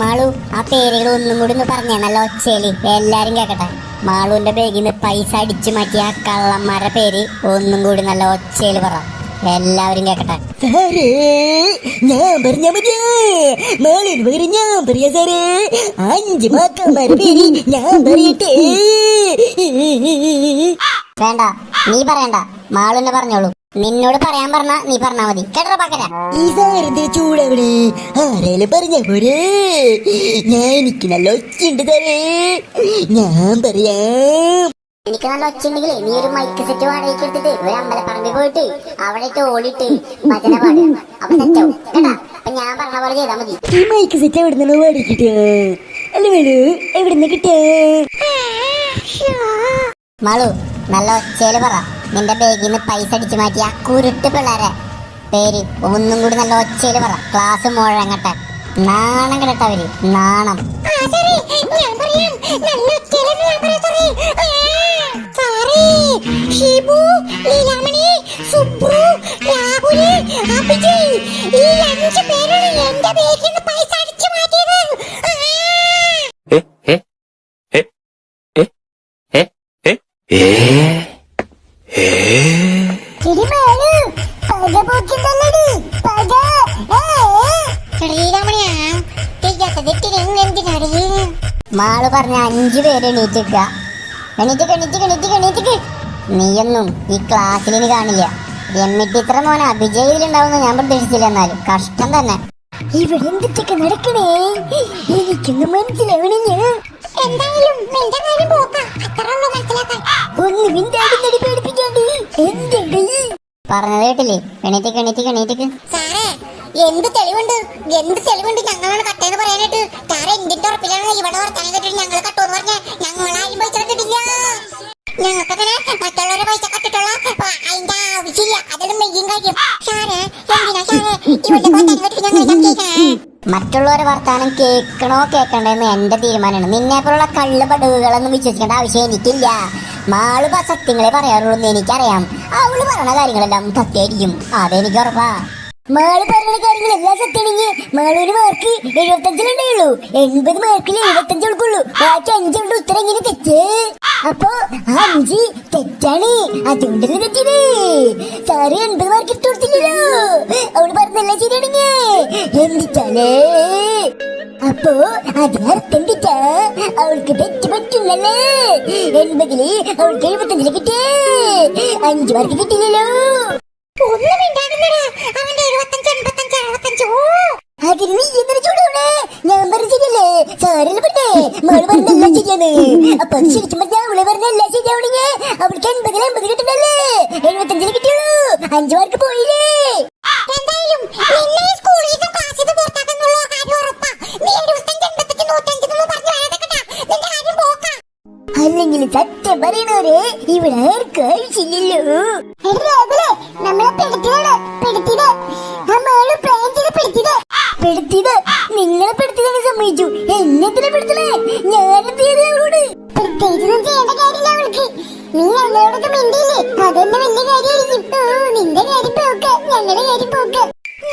മാളു ആ പേരുകൾ ഒന്നും കൂടി ഒന്ന് പറഞ്ഞേ നല്ല ഒച്ചയിൽ. എല്ലാരും കേക്കട്ടെ. മാളുവിന്റെ ബാഗിൽ നിന്ന് പൈസ അടിച്ചു മാറ്റിയ ആ കള്ളന്മാരുടെ പേര് ഒന്നും കൂടി നല്ല ഒച്ചയിൽ പറ. എല്ലാവരും കേക്കട്ടെ. സാറേ ഞാൻ പറഞ്ഞ ഞാൻ പറയാ സാറേ. അഞ്ച് മാക്കന്മാരുടെ പേര് ഞാൻ പറയട്ടെ. വേണ്ട നീ പറയണ്ട. മാളുവിനെ പറഞ്ഞോളൂ. നിന്നോട് പറയാൻ പറഞ്ഞ നീ പറഞ്ഞാ മതി. കേട്ടോ പക്കര? ഈ സാറിന്റെ ചൂടവിടെ ആരേലും പറഞ്ഞ പോരെ? ഞാൻ എനിക്ക് നല്ല ഒച്ചുണ്ട് തരേ ഞാൻ പറയാ. എനിക്ക് നല്ല ഒച്ചുണ്ടെങ്കിൽ നീ ഒരു മൈക്ക് സെറ്റ് വാടകയ്ക്ക് എടുത്തിട്ട് ഒരു അമ്പലപ്പറമ്പിൽ പോയിട്ട് അവിടെ ഓടിട്ട് ഓടിയിട്ട് ഭജന പാടുക. അപ്പൊ സെറ്റാവും കേട്ടാ? അപ്പൊ ഞാൻ പറഞ്ഞ പോലെ ചെയ്താൽ മതി. ഈ മൈക്ക് സെറ്റ് എവിടെ നിന്ന് മേടിക്കിട്ട അല്ല വേണു എവിടെ നിന്ന് കിട്ടാ മാളു നല്ല ഒച്ചയിൽ പറ. നിന്റെ ബാഗിൽ നിന്ന് പൈസ അടിച്ചു മാറ്റിയ കുരുട്ട് പിള്ളേരെ. പേര് ഒന്നും കൂടി നല്ല ഒച്ചയിൽ പറ. ക്ലാസ് മുഴങ്ങട്ടെ. നാണം കിടട്ടവര് നാണം. ലീലാമണി സുബ്രു ഈ എന്റെ ബാഗിൽ നിന്ന് പൈസ ഏ മാൾ പറഞ്ഞ അഞ്ചു പേര് എണീറ്റിക്ക എണീറ്റിക്ക് എണീറ്റിക്ക് എണീറ്റിക്ക് എണീറ്റിക്ക് നീയൊന്നും ഈ ക്ലാസ്സിൽ ഇനി കാണില്ല. എന്നിട്ട് ഇത്ര മോനെ അഭിജയിലുണ്ടാവുന്ന ഞാൻ പ്രതീക്ഷിച്ചില്ല എന്നാലും കഷ്ടം തന്നെ. ഇവിടെ എന്തൊക്കെ നടക്കണേ? എനിക്കൊന്നും മനസ്സിലാവണില്ല. എന്തായാലും നിന്റെ കാര്യം പോക്ക അത്ര ഉള്ളൂ മനസ്സിലാക്കാൻ. ഒന്ന് മിണ്ടാടുന്നടി പേടിപ്പിക്കാണ്ട്. എന്തടി പറഞ്ഞത് കേട്ടില്ലേ? എണീറ്റിക്ക് എണീറ്റിക്ക് എണീറ്റിക്ക്. എന്ത് തെളിവുണ്ട്? എന്ത് തെളിവുണ്ട്? ഞങ്ങളാണ് കട്ടേന്ന് പറയാനായിട്ട്. സാറേ എന്തിന്റെ ഉറപ്പിലാണ്? ഇവിടെ വർത്താനം കേട്ടിട്ട് ഞങ്ങൾ കട്ടോന്ന് പറഞ്ഞ. ഞങ്ങളാരും പൈസ ഞങ്ങൾക്ക് ഞങ്ങൾക്കങ്ങനെ മറ്റുള്ളവരെ പൈസ കട്ടിട്ടുള്ള അതിന്റെ ആവശ്യമില്ല. മറ്റുള്ളവരെ വർത്താനം കേൾക്കണോ കേൾക്കണ്ടെന്ന് എന്റെ തീരുമാനമാണ്. നിന്നെ പോലുള്ള കള്ള് പടവുകളൊന്നും വിശ്വസിക്കേണ്ട ആവശ്യം എനിക്കില്ല. മാൾ സത്യങ്ങളെ പറയാറുള്ളൂ എന്ന് എനിക്കറിയാം. അവൾ പറഞ്ഞ കാര്യങ്ങളെല്ലാം സത്യമായിരിക്കും. അതെനിക്ക് ഉറപ്പാ. മാൾ പറഞ്ഞ കാര്യങ്ങളെല്ലാം സത്യമാണെങ്കിൽ മാളൂര് മാർക്ക് എഴുപത്തഞ്ചിലുണ്ടേയുള്ളൂ എൺപത് മാർക്കിൽ എഴുപത്തഞ്ച് ഉൾക്കുള്ളൂ ബാക്കി അഞ്ചുണ്ട് ഉത്തരം എങ്ങനെ തെറ്റ്. അപ്പൊ ആ അഞ്ച് തെറ്റാണ്. അതുകൊണ്ടല്ലേ തെറ്റിയത്? സാറ് എൺപത് മാർക്ക് ഇട്ട് കൊടുത്തില്ലല്ലോ. അവൾ പറഞ്ഞെല്ലാം ശരിയാണെങ്കിൽ എന്തിട്ടാലേ അപ്പോ അതിനർത്ഥം തെറ്റാ. അവൾക്ക് തെറ്റ് പറ്റില്ലല്ലേ? എൺപതിൽ അവൾക്ക് എഴുപത്തഞ്ചിൽ കിട്ടിയേ. അഞ്ച് മാർക്ക് കിട്ടില്ലല്ലോ. ഒന്നും മിണ്ടാകുന്നടാ അവന്റെ അതിന് നീ എന്തിനു ചൂടാവണേ ഞാൻ പറഞ്ഞ ശരിയല്ലേ? സാറിന് പറഞ്ഞേ മകൾ പറഞ്ഞെല്ലാം ശരിയാണ് അപ്പൊ അത് ശരിക്കും പറഞ്ഞാ അവൾ പറഞ്ഞെല്ലാം ശരിയാവണെങ്കിൽ അവൾക്ക് എൺപതിൽ എൺപത് കിട്ടണല്ലേ? എഴുപത്തഞ്ചിൽ കിട്ടിയുള്ളൂ. അഞ്ചു മാർക്ക് പോയില്ലേ? എന്തായാലും നിന്നെ ഈ സ്കൂളിൽ നിന്നും ക്ലാസ്സിൽ നിന്ന് കാര്യം ഉറപ്പാ. നീ എഴുപത്തഞ്ച് എൺപത്തഞ്ച് പറഞ്ഞു വരാതെക്കട്ടാ നിന്റെ കാര്യം പോക്കാ. അല്ലെങ്കിൽ സത്യം പറയണവരെ ഇവിടെ ആർക്കും ആവശ്യമില്ലല്ലോ. നമ്മളെ പെടുത്തിയാണ് പെടുത്തിയത് നമ്മൾ പ്ലാൻ ചെയ്ത് പെടുത്തിയത് പെടുത്തിയത്? നിങ്ങളെ പെടുത്തിയതാണ് സമ്മതിച്ചു. എന്നെ ഞാനെന്ത് ചെയ്തേ അവളോട് പ്രത്യേകിച്ചൊന്നും ചെയ്യേണ്ട കാര്യമില്ല അവൾക്ക്. നീ ഞങ്ങളോടൊക്കെ മിണ്ടിയില്ലേ? അതെന്നെ വലിയ കാര്യമായിരിക്കും? നിന്റെ കാര്യം പോക്ക്. ഞങ്ങളുടെ കാര്യം പോക്ക്.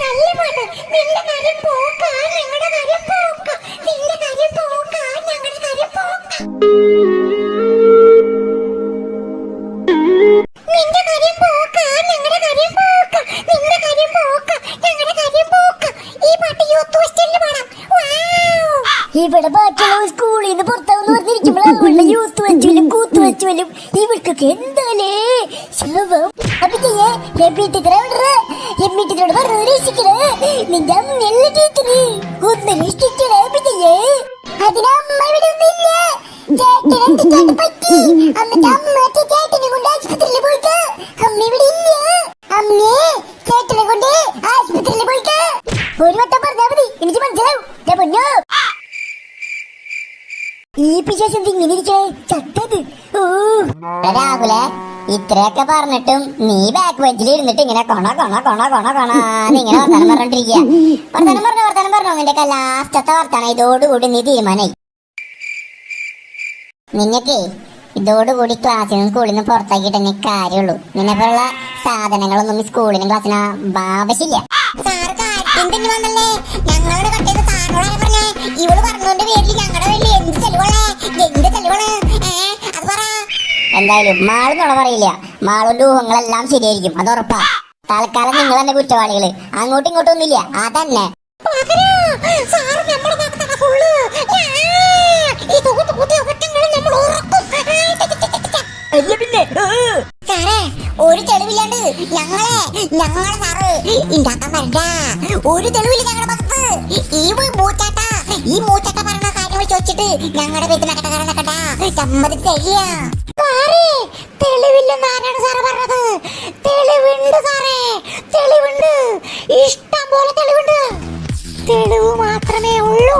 നല്ല നിന്റെ കാര്യം പോക്കാ ഞങ്ങളുടെ കാര്യം പോക്ക ഇവിടെ ബാക്കിയുള്ള സ്കൂളിൽ നിന്ന് പുറത്താവെന്ന് പറഞ്ഞിരിക്കുമ്പോഴാണ് അവളുടെ യൂത്ത് കൂത്ത് വെച്ചുവലും ഇവർക്കൊക്കെ എന്താലേ ശവം. അപ്പൊ ചെയ്യേ. രബി ടീച്ചറെ വിടറേ രബി ടീച്ചറോട് പറഞ്ഞത് രക്ഷിക്കണേ നിന്റെ അമ്മയല്ല ടീച്ചറ് ഒന്ന് രക്ഷിക്കണേ അപ്പൊ ചെയ്യേ. അതിനമ്മ ഇവിടെ ഒന്നുമില്ല. ഒരു വട്ടം പറഞ്ഞാ മതി. എനിക്ക് മനസ്സിലാവും. പൊന്നോ. ഈ പിശാശം ഇങ്ങനെ ഇരിക്കേ ചത്തത്. ഓ. രാഹുലെ ഇത്രയൊക്കെ പറഞ്ഞിട്ടും നീ ബാക്ക് ബെഞ്ചിൽ ഇരുന്നിട്ട് ഇങ്ങനെ കൊണ കൊണ കൊണ കൊണ കൊണ ഇങ്ങനെ വർത്താനം പറഞ്ഞോണ്ടിരിക്കുക പറഞ്ഞു വർത്താനം പറഞ്ഞു. നിന്റെ ലാസ്റ്റത്തെ വർത്താനം ഇതോടുകൂടി നീ തീരുമാനായി. നിങ്ങക്ക് ഇതോടുകൂടി ക്ലാസ്സിൽ നിന്ന് സ്കൂളിൽ നിന്ന് പുറത്താക്കിയിട്ട് തന്നെ കാര്യമുള്ളൂ. നിന്നെ പോലുള്ള സാധനങ്ങളൊന്നും ഈ സ്കൂളിനും ക്ലാസ്സിനും ആവശ്യമില്ല. തന്നെ വന്നല്ലേ? ഇവൾ പറഞ്ഞോണ്ട് പേരിൽ ഞങ്ങളുടെ വീട്ടിൽ എന്ത് തെളിവാണ് എന്ത് ചെലവൾ അത് പറ. എന്തായാലും മാൾ നുണ പറയില്ല. മാളുടെ ഊഹങ്ങളെല്ലാം ശരിയായിരിക്കും. അത് ഉറപ്പാ. തൽക്കാലം നിങ്ങൾ തന്നെ കുറ്റവാളികൾ. അങ്ങോട്ടും ഇങ്ങോട്ടും ഒന്നുമില്ല. അതന്നെ. ഒരു തെളിവില്ലാണ്ട് ഞങ്ങളെ ഞങ്ങളെ സാറ് ഉണ്ടാക്കാൻ വരണ്ട. ഒരു തെളിവില്ല ഞങ്ങളുടെ ഭാഗത്ത്. ഈ മൂച്ചാട്ട ഈ മൂച്ചക്ക പറഞ്ഞ കാര്യങ്ങൾ ചോദിച്ചിട്ട് ഞങ്ങളുടെ വീട്ടിൽ നടക്കട്ട നടക്കട്ടാ. സമ്മതിച്ചില്ല സാറേ തെളിവില്ലെന്ന് ആരാണ് സാറ് പറഞ്ഞത്. തെളിവുണ്ട് സാറേ തെളിവുണ്ട്. ഇഷ്ടം പോലെ തെളിവുണ്ട്. തെളിവ് മാത്രമേ ഉള്ളൂ.